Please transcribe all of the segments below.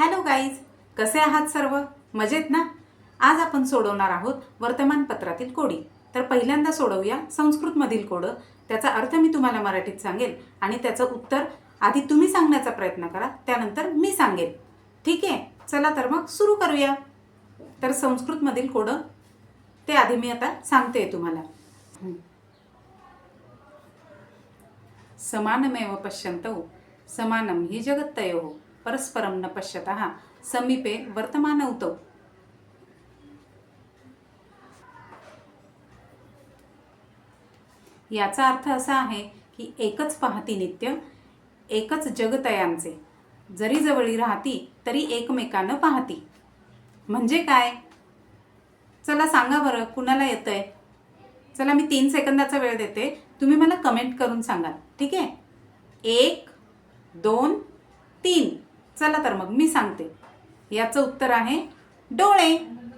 Hello guys कसे आहात सर्व? मजेत ना? आज आपण सोडवणार आहोत वर्तमानपत्रातील कोडी. तर पहिल्यांदा सोडवूया संस्कृतमधील कोडं. त्याचा अर्थ मी तुम्हाला मराठीत सांगेल आणि त्याचं उत्तर आधी तुम्ही सांगण्याचा प्रयत्न करा त्यानंतर मी सांगेल. ठीक आहे? चला तर मग सुरू करूया. तर संस्कृतमधील कोडं ते आधी मी आता सांगते तुम्हाला. हं. समानमेव पश्यन्तौ ही हि हो परस्परं न पश्यतः समीपे वर्तमान तौ याचा अर्थ असा आहे की एकच पाहती नित्य एकच जगतयांचे जरी जवळी राहती तरी एकमेकानं पाहती. म्हणजे काय? चला सांगा बरं कुणाला येतंय? चला मी तीन सेकंदाचा वेळ देते. तुम्ही मला कमेंट करून सांगाल. ठीक आहे? एक दोन तीन. चला तर मग मी सांगते. याचं उत्तर आहे डोळे.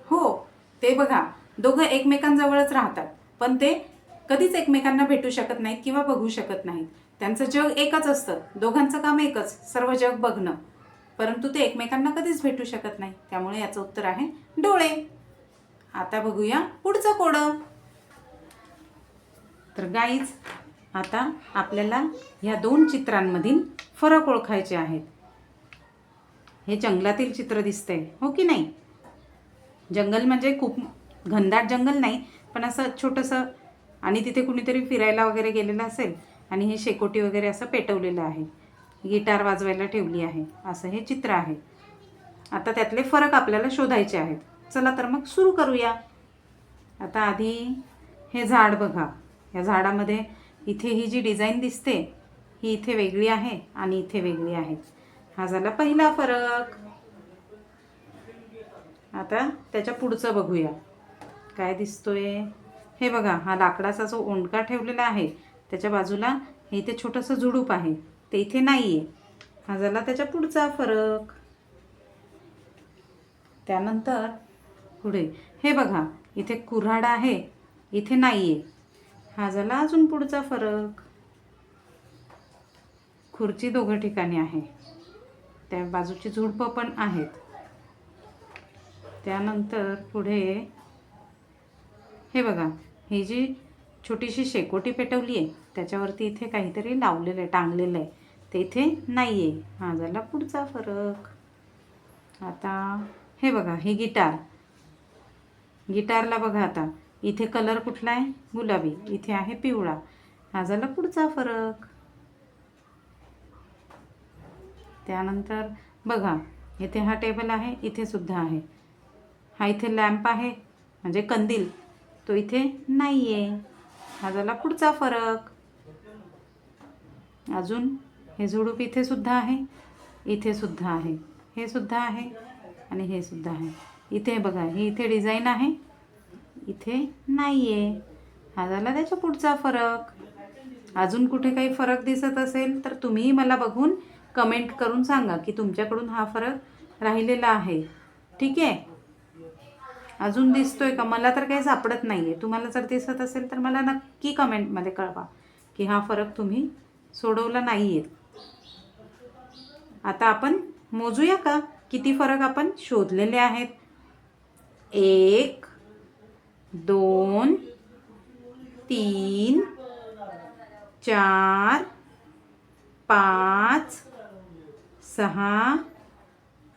हो ते बघा. दोघं एकमेकांजवळच राहतात. पण ते कधीच एकमेकांना भेटू शकत नाहीत किंवा बघू शकत नाहीत. त्यांचं जग एकच असतं. दोघांचं काम एकच सर्व जग बघणं. परंतु ते एकमेकांना कधीच भेटू शकत नाही. त्यामुळे याचं उत्तर आहे डोळे. आता बघूया पुढचं कोडं. तर गाईज आता आपल्याला ह्या दोन चित्रांमधील फरक ओळखायचे आहेत. हे जंगलातील चित्र दिसतंय. हो की नाही? जंगल म्हणजे खूप घनदाट जंगल नाही पण असं छोटंसं आणि तिथे कुणीतरी फिरायला वगैरे गेलेलं असेल आणि हे शेकोटी वगैरे असं पेटवलेलं आहे. गिटार वाजवायला ठेवली आहे. असं हे चित्र आहे. आता त्यातले फरक आपल्याला शोधायचे आहेत. चला तर मग सुरू करूया. आता आधी हे झाड बघा. या झाडामध्ये इथे ही जी डिझाईन दिसते ही इथे वेगळी आहे आणि इथे वेगळी आहे. हा झाला पहिला फरक. आता त्याच्या पुढचं बघूया. काय दिसतोय? हे बघा हा लाकडाचा जो ओंडका ठेवलेला आहे त्याच्या बाजूला हे इथे छोटंसं झुडूप आहे. ते इथे नाही आहे हा झाला त्याच्या पुढचा फरक. त्यानंतर पुढे. हे बघा इथे कुऱ्हाड आहे इथे नाही आहे हा झाला अजून पुढचा फरक. खुर्ची दोघं ठिकाणी आहे. त्या बाजूची झुडपं पण आहेत. त्यानंतर पुढे हे बघा ही जी छोटीशी शेकोटी पेटवली आहे त्याच्यावरती इथे काहीतरी लावलेलं आहे टांगलेलं आहे. ते इथे नाही आहे हा झाला पुढचा फरक. आता हे बघा हे गिटार. गिटारला बघा आता. इथे कलर कुठला आहे? गुलाबी. इथे आहे पिवळा. हा झाला पुढचा फरक. त्यानंतर बघा इथे हा टेबल आहे इथे सुद्धा आहे. हा इथे लॅम्प आहे म्हणजे कंदील. तो इथे नाही आहे हा झाला पुढचा फरक. अजून हे झुडूप इथे सुद्धा आहे इथे सुद्धा आहे हे सुद्धा आहे आणि हे सुद्धा आहे. इथे बघा ही इथे डिझाईन आहे इथे नाही आहे हा झाला त्याच्या पुढचा फरक. अजून कुठे काही फरक दिसत असेल तर तुम्हीही मला बघून कमेंट करून सांगा की तुमच्याकडून हा फरक राहिलेला आहे. ठीक आहे? अजून दिसतोय का? मला तर काही सापडत नाही आहे तुम्हाला जर दिसत असेल तर मला नक्की कमेंटमध्ये कळवा की हा फरक तुम्ही सोडवला नाही आहे आता आपण मोजूया का? किती फरक आपण शोधलेले आहेत? एक दोन तीन चार पाच सहा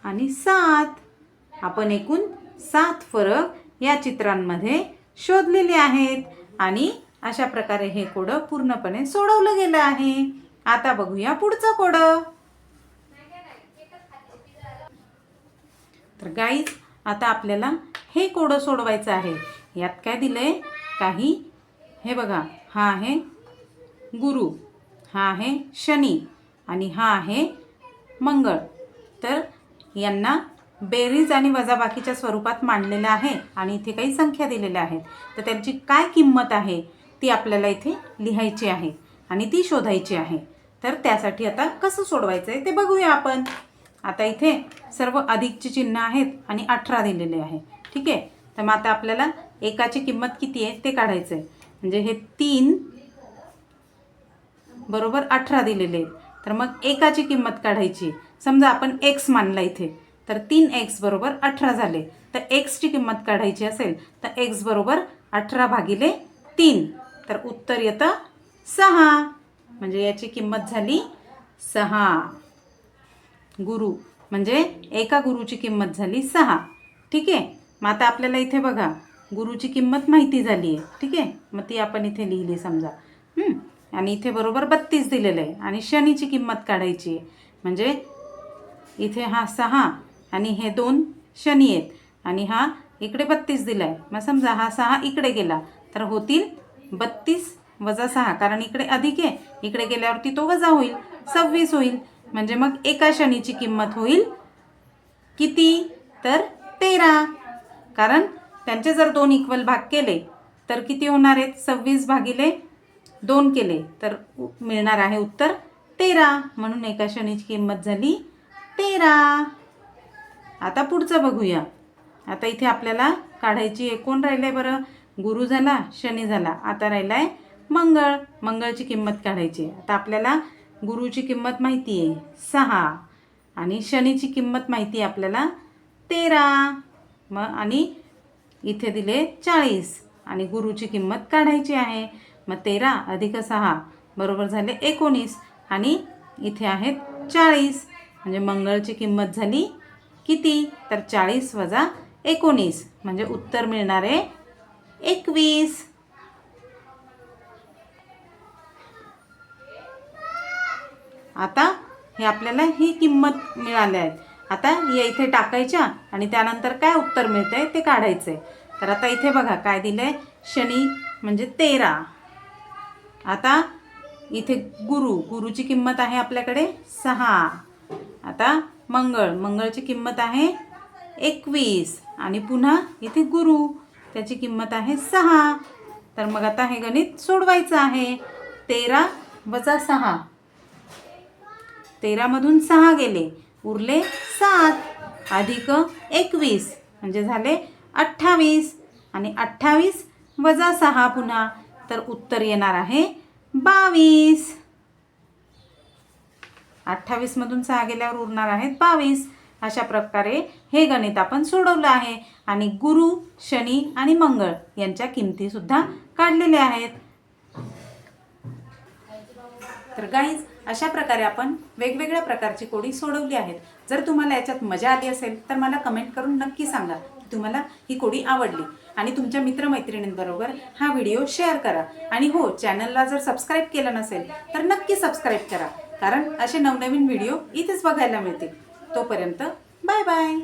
आणि सात. आपण एकूण सात फरक या चित्रांमध्ये शोधलेले आहेत. आणि अशा प्रकारे हे कोडं पूर्णपणे सोडवलं गेलं आहे. आता बघूया पुढचं कोडं. तर गाईज आता आपल्याला हे कोडं सोडवायचं आहे. यात काय दिलंय? काही हे बघा हा आहे गुरु हा आहे शनी आणि हा आहे मंगळ. तर यांना बेरीज आणि वजाबाकीच्या स्वरूपात मांडलेलं आहे आणि इथे काही संख्या दिलेल्या आहेत. तर त्यांची काय किंमत आहे ती आपल्याला इथे लिहायची आहे आणि ती शोधायची आहे. तर त्यासाठी आता कसं सोडवायचं आहे ते बघूया आपण. आता इथे सर्व अधिकची चिन्ह आहेत आणि अठरा दिलेले आहे. ठीक आहे? तर मग आता आपल्याला एकाची किंमत किती आहे ते काढायचं आहे म्हणजे हे तीन बरोबर अठरा दिलेले आहेत. तर मग एकाची किंमत काढायची. समजा आपण एक्स मानला इथे तर तीन एक्स बरोबर अठरा झाले. तर एक्सची किंमत काढायची असेल तर एक्स बरोबर अठरा भागिले तीन. तर उत्तर येतं सहा. म्हणजे याची किंमत झाली सहा. गुरु म्हणजे एका गुरुची किंमत झाली सहा. ठीक आहे? मग आता आपल्याला इथे बघा गुरुची किंमत माहिती झाली आहे ठीक आहे? मग ती आपण इथे लिहिली समजा. हं? आणि इथे बरोबर बत्तीस दिलेलं आहे. आणि शनीची किंमत काढायची आहे. म्हणजे इथे हा सहा आणि हे दोन शनी आहेत. आणि हा इकडे बत्तीस दिला आहे मग समजा हा सहा इकडे गेला तर होतील बत्तीस वजा सहा. कारण इकडे अधिक आहे. इकडे गेल्यावरती तो वजा होईल. सव्वीस होईल. म्हणजे मग एका शनीची किंमत होईल किती? तर तेरा. कारण त्यांचे जर दोन इक्वल भाग केले तर किती होणार आहेत? सव्वीस भागिले दोन केले तर मिळणार आहे उत्तर तेरा. म्हणून एका शनीची किंमत झाली तेरा. आता पुढचं बघूया. आता इथे आपल्याला काढायची आहे कोण राहिलं आहे बरं. गुरु झाला शनी झाला आता राहिला आहे मंगळ. मंगळची किंमत काढायची. आहे. आता आपल्याला गुरुची किंमत माहिती आहे सहा. आणि शनीची किंमत माहिती आहे आपल्याला तेरा. मग आणि इथे दिले चाळीस. आणि गुरुची किंमत काढायची आहे. मग तेरा अधिक सहा बरोबर झाले एकोणीस. आणि इथे आहेत चाळीस. म्हणजे मंगळची किंमत झाली किती? तर चाळीस वजा एकोणीस. म्हणजे उत्तर मिळणारे एकवीस. आता हे आपल्याला ही किंमत मिळाली आहे. आता या इथे टाकायच्या आणि त्यानंतर काय उत्तर मिळतंय ते काढायचं आहे तर आता इथे बघा काय दिलंय? शनी म्हणजे तेरा. आता इथे गुरु गुरुची किंमत आहे आपल्याकडे सहा. आता मंगळ मंगळची किंमत आहे एकवीस. आणि पुन्हा इथे गुरु त्याची किंमत आहे सहा. तर मग आता हे गणित सोडवायचं आहे. तेरा वजा सहा. तेरामधून सहा गेले. उरले सात. अधिक एकवीस. म्हणजे झाले अठ्ठावीस. आणि अठ्ठावीस वजा सहा पुन्हा. तर उत्तर येणार आहे बावीस. अठ्ठावीसमधून सहा गेल्यावर उरणार आहेत बावीस. अशा प्रकारे हे गणित आपण सोडवलं आहे. आणि गुरु शनी आणि मंगळ यांच्या किमतीसुद्धा काढलेल्या आहेत. तर गाईज अशा प्रकारे आपण वेगवेगळ्या प्रकारची कोडी सोडवली आहेत. जर तुम्हाला याच्यात मजा आली असेल तर मला कमेंट करून नक्की सांगा. तुम्हाला ही कोडी आवडली. आणि तुमच्या मित्रमैत्रिणींबरोबर हा व्हिडिओ शेअर करा. आणि हो चॅनलला जर सबस्क्राईब केलं नसेल तर नक्की सबस्क्राईब करा. कारण असे नवनवीन व्हिडिओ इथेच बघायला मिळतील. तोपर्यंत बाय बाय.